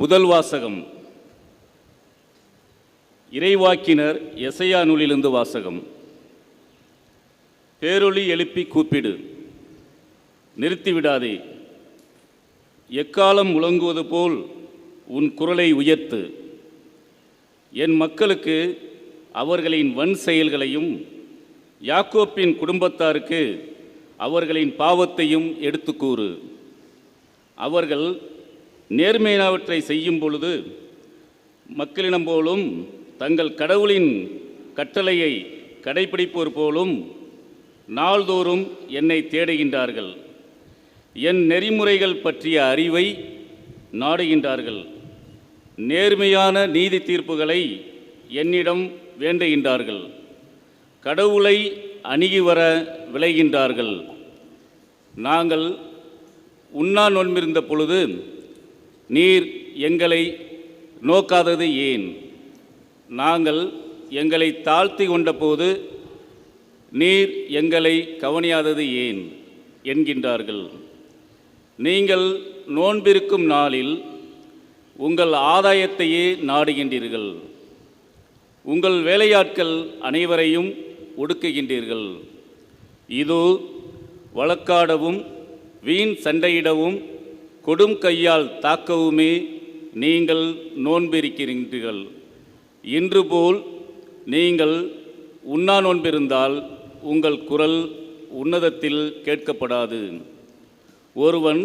முதல் வாசகம். இறைவாக்கினர் எசையா நூலிலிருந்து வாசகம். பேரொளி எழுப்பி கூப்பிடு. நிறுத்திவிடாதே எக்காலம் முழங்குவது போல் உன் குரலை உயர்த்து. என் மக்களுக்கு அவர்களின் வன் செயல்களையும் யாக்கோப்பின் குடும்பத்தாருக்கு அவர்களின் பாவத்தையும் எடுத்து கூறு அவர்கள் நேர்மையானவற்றை செய்யும் பொழுது மக்களிடம் போலும் தங்கள் கடவுளின் கட்டளையை கடைபிடிப்போர் போலும் நாள்தோறும் என்னை தேடுகின்றார்கள். என் நெறிமுறைகள் பற்றிய அறிவை நாடுகின்றார்கள். நேர்மையான நீதி தீர்ப்புகளை என்னிடம் வேண்டுகின்றார்கள். கடவுளை அணுகி வர விளைகின்றார்கள். நாங்கள் உண்ணா நொன்மிருந்த பொழுது நீர் எங்களை நோக்காதது ஏன்? நாங்கள் எங்களை தாழ்த்தி கொண்டபோது நீர் எங்களை கவனியாதது ஏன்? என்கின்றார்கள். நீங்கள் நோன்பிருக்கும் நாளில் உங்கள் ஆதாயத்தையே நாடுகின்றீர்கள். உங்கள் வேலையாட்கள் அனைவரையும் ஒடுக்குகின்றீர்கள். இதோ வழக்காடவும் வீண் சண்டையிடவும் கொடும் கையால் தாக்கவுமே நீங்கள் நோன்பிருக்கிறீர்கள். இன்று போல் நீங்கள் உண்ணா நோன்பிருந்தால் உங்கள் குரல் உன்னதத்தில் கேட்கப்படாது. ஒருவன்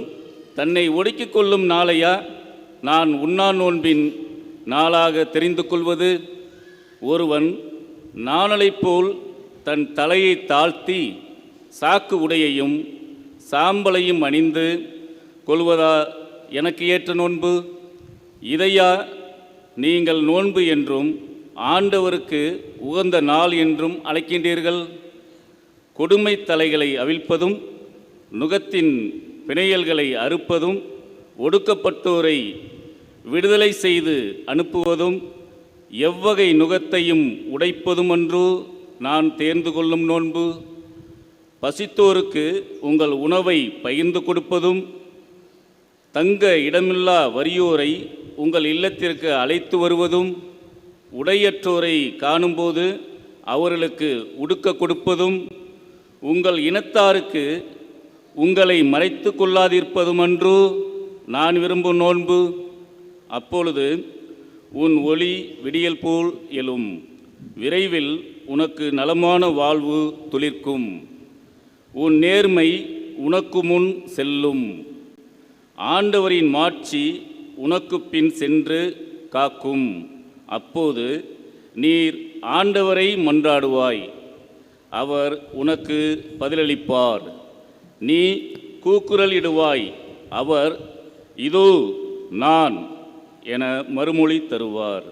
தன்னை ஒடுக்கிக் கொள்ளும் நாளையா? நான் உண்ணா நோன்பின் நாளாக தெரிந்து கொள்வது? ஒருவன் நாணலைப் போல் தன் தலையை தாழ்த்தி சாக்கு உடையையும் சாம்பலையும் அணிந்து கொள்வதா எனக்கு ஏற்ற நோன்பு? இதையா நீங்கள் நோன்பு என்றும் ஆண்டவருக்கு உகந்த நாள் என்றும் அழைக்கின்றீர்கள்? கொடுமை தலைகளை அவிழ்ப்பதும் நுகத்தின் பிணையல்களை அறுப்பதும் ஒடுக்கப்பட்டோரை விடுதலை செய்து அனுப்புவதும் எவ்வகை நுகத்தையும் உடைப்பதுமன்றோ நான் தேர்ந்து கொள்ளும் நோன்பு? பசித்தோருக்கு உங்கள் உணவை பகிர்ந்து கொடுப்பதும் தங்க இடமில்லா வறியோரை உங்கள் இல்லத்திற்கு அழைத்து வருவதும் உடையற்றோரை காணும்போது அவர்களுக்கு உடுக்க கொடுப்பதும் உங்கள் இனத்தாருக்கு உங்களை மறைத்து கொள்ளாதிருப்பதுமன்றோ நான் விரும்பும் நோன்பு அப்பொழுது உன் ஒளி விடியல் போல் எழும். விரைவில் உனக்கு நலமான வாழ்வு துளிர்க்கும். உன் நேர்மை உனக்கு முன் செல்லும். ஆண்டவரின் மாட்சி உனக்கு பின் சென்று காக்கும். அப்போது நீர் ஆண்டவரை மன்றாடுவாய். அவர் உனக்கு பதிலளிப்பார். நீ கூக்குரல் இடுவாய் அவர் இதோ நான் என மறுமொழி தருவார்.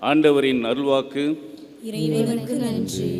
ஆண்டவரின் அருள்வாக்கு. இறைவனுக்கு நன்றி.